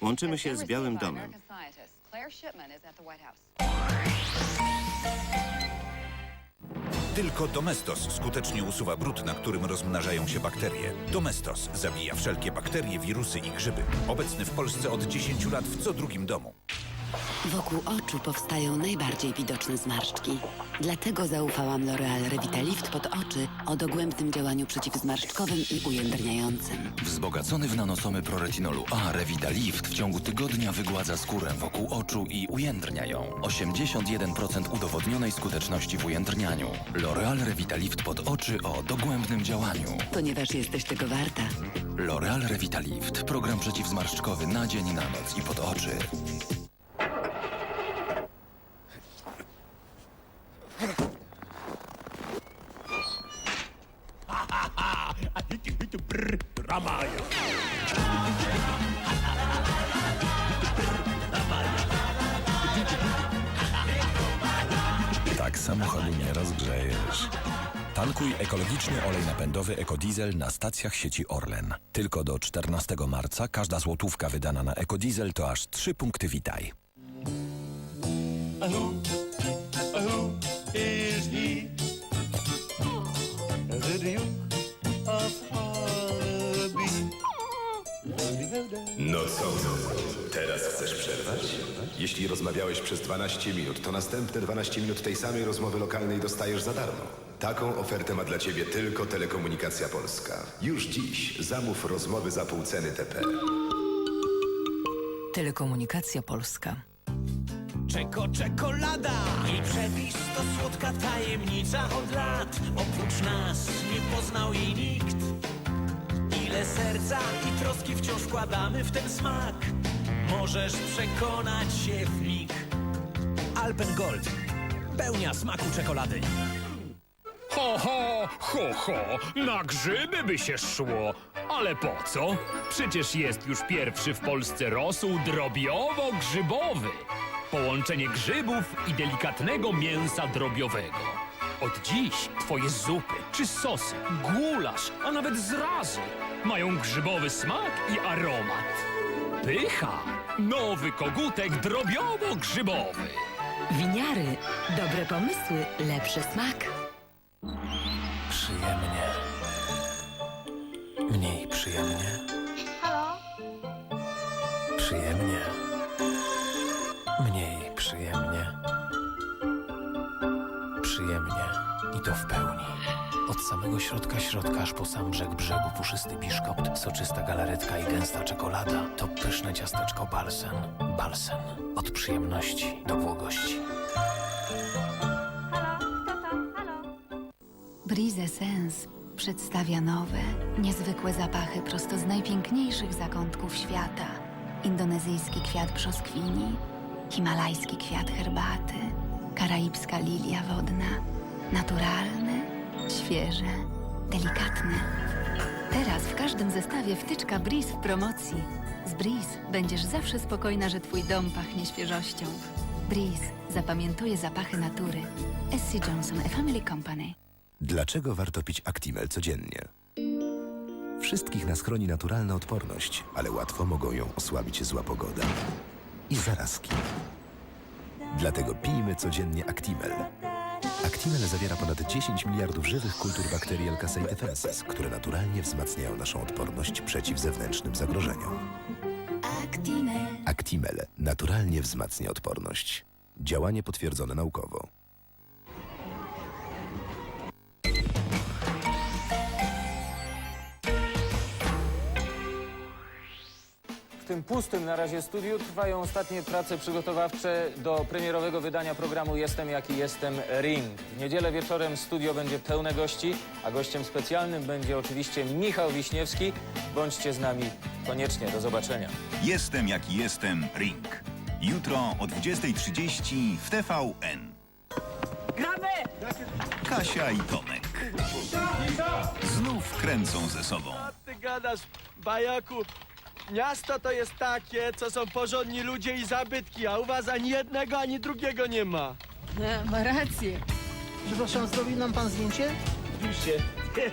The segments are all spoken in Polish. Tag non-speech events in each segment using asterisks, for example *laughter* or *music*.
Łączymy się z Białym Domem. Tylko Domestos skutecznie usuwa brud, na którym rozmnażają się bakterie. Domestos zabija wszelkie bakterie, wirusy i grzyby. Obecny w Polsce od 10 lat w co drugim domu. Wokół oczu powstają najbardziej widoczne zmarszczki. Dlatego zaufałam L'Oreal Revitalift pod oczy o dogłębnym działaniu przeciwzmarszczkowym i ujędrniającym. Wzbogacony w nanosomy proretinolu A Revitalift w ciągu tygodnia wygładza skórę wokół oczu i ujędrnia ją. 81% udowodnionej skuteczności w ujędrnianiu. L'Oreal Revitalift pod oczy o dogłębnym działaniu. Ponieważ jesteś tego warta. L'Oreal Revitalift. Program przeciwzmarszczkowy na dzień, na noc i pod oczy. Tak samochodu nie rozgrzejesz. Tankuj ekologiczny olej napędowy Ecodiesel na stacjach sieci Orlen. Tylko do 14 marca każda złotówka wydana na Ecodiesel to aż 3 punkty Witaj. Who No co, teraz chcesz przerwać? Jeśli rozmawiałeś przez 12 minut, to następne 12 minut tej samej rozmowy lokalnej dostajesz za darmo. Taką ofertę ma dla ciebie tylko Telekomunikacja Polska. Już dziś zamów rozmowy za pół ceny TP. Telekomunikacja Polska. Czeko, czekolada I przepis to słodka tajemnica od lat Oprócz nas nie poznał jej nikt Ile serca i troski wciąż wkładamy w ten smak Możesz przekonać się w mig Alpen Gold Pełnia smaku czekolady Ho, ho, ho, ho, na grzyby by się szło. Ale po co? Przecież jest już pierwszy w Polsce rosół drobiowo-grzybowy. Połączenie grzybów i delikatnego mięsa drobiowego. Od dziś twoje zupy czy sosy, gulasz, a nawet zrazy mają grzybowy smak i aromat. Pycha! Nowy kogutek drobiowo-grzybowy. Winiary. Dobre pomysły, lepszy smak. Przyjemnie. Mniej przyjemnie. Przyjemnie. Mniej przyjemnie. Przyjemnie. I to w pełni. Od samego środka środka aż po sam brzeg brzegu puszysty biszkopt, soczysta galaretka i gęsta czekolada. To pyszne ciasteczko balsen. Balsen. Od przyjemności do błogości. Brise Sense przedstawia nowe, niezwykłe zapachy prosto z najpiękniejszych zakątków świata. Indonezyjski kwiat brzoskwini, himalajski kwiat herbaty, karaibska lilia wodna. Naturalny, świeże, delikatny. Teraz w każdym zestawie wtyczka Breeze w promocji. Z Breeze będziesz zawsze spokojna, że twój dom pachnie świeżością. Breeze zapamiętuje zapachy natury. SC Johnson, A Family Company. Dlaczego warto pić Actimel codziennie? Wszystkich nas chroni naturalna odporność, ale łatwo mogą ją osłabić zła pogoda i zarazki. Dlatego pijmy codziennie Actimel. Actimel zawiera ponad 10 miliardów żywych kultur bakterii defenses, które naturalnie wzmacniają naszą odporność przeciw zewnętrznym zagrożeniom. Actimel. Actimel naturalnie wzmacnia odporność. Działanie potwierdzone naukowo. Tym pustym na razie studiu trwają ostatnie prace przygotowawcze do premierowego wydania programu Jestem jaki jestem Ring. W niedzielę wieczorem studio będzie pełne gości, a gościem specjalnym będzie oczywiście Michał Wiśniewski. Bądźcie z nami koniecznie. Do zobaczenia. Jestem jaki jestem Ring. Jutro o 20.30 w TVN. Gramy! Kasia i Tomek. Znów kręcą ze sobą. Ty gadasz, bajaku Miasto to jest takie, co są porządni ludzie i zabytki, a u was ani jednego, ani drugiego nie ma. ma rację. Przepraszam, zrobi nam pan zdjęcie? Oczywiście. *laughs*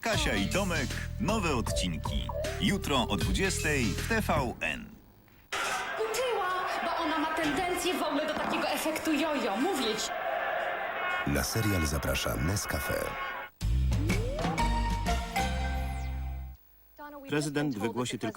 Kasia i Tomek, nowe odcinki. Jutro o 20 w TVN. Utyła, bo ona ma tendencję w ogóle do takiego efektu jojo, mówię ci. Na serial zaprasza Nescafe. Prezydent wygłosi tylko